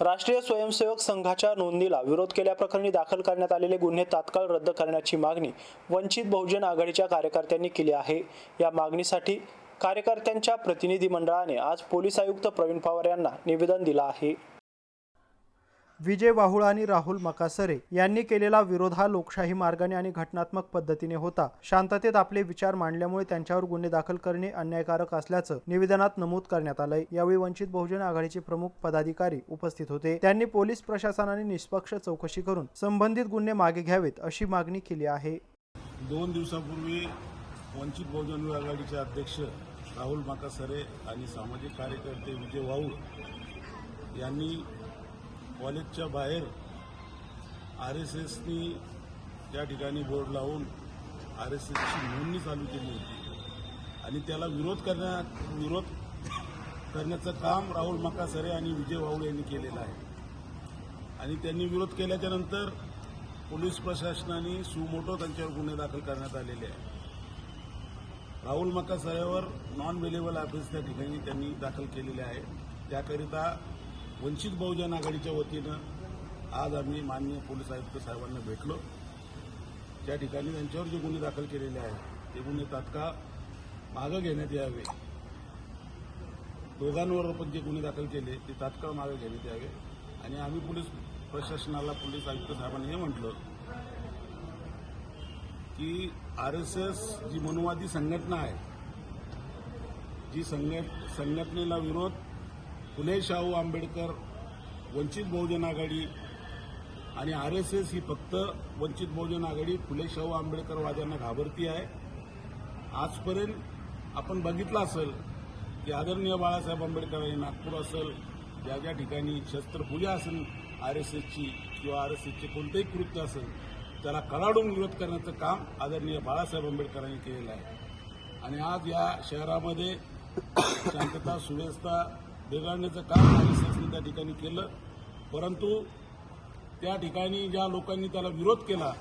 राष्ट्रीय स्वयंसेवक संघाच्या नोंदीला विरोध केल्याप्रकरणी दाखल करण्यात आलेले गुन्हे तात्काळ रद्द करण्याची मागणी वंचित बहुजन आघाडीच्या कार्यकर्त्यांनी केली आहे. या मागणीसाठी कार्यकर्त्यांच्या प्रतिनिधी मंडळाने आज पोलीस आयुक्त प्रवीण पवार यांना निवेदन दिलं आहे. विजय वाहुळ आणि राहुल मकासरे यांनी केलेला विरोध हा लोकशाही मार्गाने आणि घटनात्मक पद्धतीने होता. शांततेत आपले विचार मांडल्यामुळे त्यांच्यावर गुन्हे दाखल करणे अन्यायकारक असल्याचं निवेदनात नमूद करण्यात आलंय. यावेळी वंचित बहुजन आघाडीचे प्रमुख पदाधिकारी उपस्थित होते. त्यांनी पोलीस प्रशासनाने निष्पक्ष चौकशी करून संबंधित गुन्हे मागे घ्यावेत अशी मागणी केली आहे. दोन दिवसापूर्वी वंचित बहुजन आघाडीचे अध्यक्ष राहुल माकासरे आणि सामाजिक कार्यकर्ते विजय वाऊळ यांनी कॉलेजच्या बाहेर आर एस एसनी त्या ठिकाणी बोर्ड लावून आर एस एसची नोंदणी चालू केली होती. आणि त्याला विरोध करण्या विरोध करण्याचं काम राहुल मकासरे आणि विजय वाऊळ यांनी केलेलं आहे. आणि त्यांनी विरोध केल्याच्यानंतर पोलीस प्रशासनाने सुमोटो त्यांच्यावर गुन्हे दाखल करण्यात आलेले आहे राहुल मकासऱ्यावर नॉन वेलेबल ऑफिस त्या ठिकाणी त्यांनी दाखल केलेले आहे. त्याकरिता वंचित बहुजन आघाडीच्या वतीनं आज आम्ही माननीय पोलीस आयुक्त साहेबांना भेटलो. त्या ठिकाणी त्यांच्यावर जे गुन्हे दाखल केलेले आहेत ते गुन्हे तात्काळ मागं घेण्यात यावे. दोघांवर पण जे गुन्हे दाखल केले ते तात्काळ मागे घेण्यात यावे. आणि आम्ही पोलीस प्रशासनाला पोलीस आयुक्त साहेबांनी हे म्हटलं की आर एस एस जी मनुवादी संघटना आहे जी संघटनेला विरोध फुले शाहू आंबेडकर वंचित बहुजन आघाडी आणि आर एस एस ही फक्त वंचित बहुजन आघाडी फुले शाहू आंबेडकरवाद्यांना घाबरती आहे. आजपर्यंत आपण बघितलं असेल की आदरणीय बाळासाहेब आंबेडकर यांनी नागपूर असेल ज्या ज्या ठिकाणी शस्त्रपूजा असेल आर एस एसची किंवा आर एस एसचे कोणतेही कृत्य असेल त्याला कडाडून विरोध करण्याचं काम आदरणीय बाळासाहेब आंबेडकरांनी केलेलं आहे. आणि आज या शहरामध्ये शांतता सुव्यवस्था बिघडण्याचं काम आर त्या ठिकाणी केलं. परंतु त्या ठिकाणी ज्या लोकांनी त्याला विरोध केला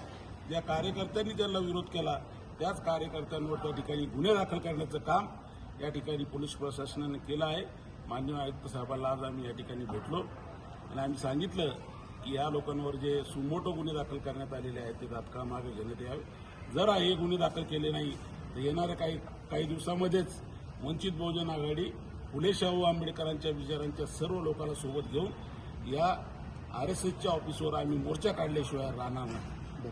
ज्या कार्यकर्त्यांनी त्याला विरोध केला त्याच कार्यकर्त्यांवर त्या ठिकाणी गुन्हे दाखल करण्याचं काम या ठिकाणी पोलीस प्रशासनाने केलं आहे. मान्य आयुक्त साहेबांना आज आम्ही या ठिकाणी भेटलो आणि आम्ही सांगितलं की या लोकांवर जे सुमोटो गुन्हे दाखल करण्यात आलेले आहेत ते तात्काळ मागे घेण्यात यावे. जर हे गुन्हे दाखल केले नाही तर येणाऱ्या काही काही दिवसामध्येच वंचित बहुजन आघाडी फुले शाहू आंबेडकरांच्या विचारांच्या सर्व लोकांना सोबत घेऊन या आर एस एसच्या ऑफिसवर आम्ही मोर्चा काढल्याशिवाय राहणार नाही.